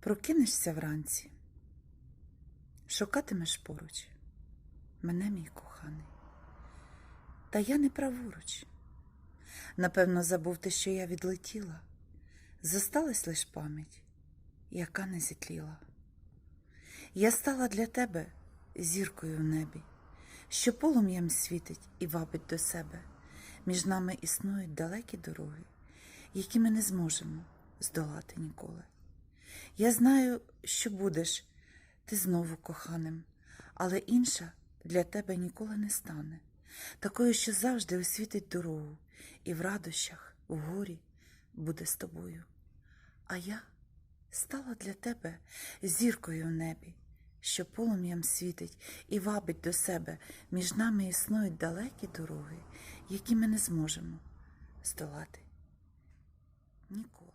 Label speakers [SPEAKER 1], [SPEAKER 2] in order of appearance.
[SPEAKER 1] Прокинешся вранці, шукатимеш поруч мене, мій коханий. Та я не праворуч. Напевно, забув ти, що я відлетіла. Зосталась лиш пам'ять, яка не зітліла. Я стала для тебе зіркою в небі, що полум'ям світить і вабить до себе. Між нами існують далекі дороги, які ми не зможемо здолати ніколи. Я знаю, що будеш ти знову коханим, але інша для тебе ніколи не стане, такою, що завжди освітить дорогу, і в радощах, в горі буде з тобою. А я стала для тебе зіркою в небі, що полум'ям світить і вабить до себе. Між нами існують далекі дороги, які ми не зможемо здолати ніколи.